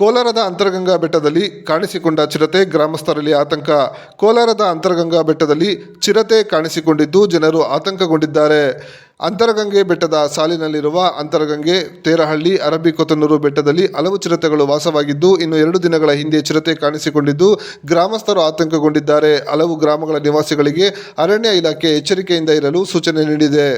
ಕೋಲಾರದ ಅಂತರಗಂಗಾ ಬೆಟ್ಟದಲ್ಲಿ ಕಾಣಿಸಿಕೊಂಡ ಚಿರತೆ ಗ್ರಾಮಸ್ಥರಲ್ಲಿ ಆತಂಕ. ಕೋಲಾರದ ಅಂತರಗಂಗಾ ಬೆಟ್ಟದಲ್ಲಿ ಚಿರತೆ ಕಾಣಿಸಿಕೊಂಡಿದ್ದು ಜನರು ಆತಂಕಗೊಂಡಿದ್ದಾರೆ. ಅಂತರಗಂಗೆ ಬೆಟ್ಟದ ಸಾಲಿನಲ್ಲಿರುವ ಅಂತರಗಂಗೆ ತೇರಹಳ್ಳಿ ಅರಬಿಕೊತನೂರು ಬೆಟ್ಟದಲ್ಲಿ ಹಲವು ಚಿರತೆಗಳು ವಾಸವಾಗಿದ್ದು, ಇನ್ನು ಎರಡು ದಿನಗಳ ಹಿಂದೆ ಚಿರತೆ ಕಾಣಿಸಿಕೊಂಡಿದ್ದು ಗ್ರಾಮಸ್ಥರು ಆತಂಕಗೊಂಡಿದ್ದಾರೆ. ಹಲವು ಗ್ರಾಮಗಳ ನಿವಾಸಿಗಳಿಗೆ ಅರಣ್ಯ ಇಲಾಖೆ ಎಚ್ಚರಿಕೆಯಿಂದ ಇರಲು ಸೂಚನೆ ನೀಡಿದೆ.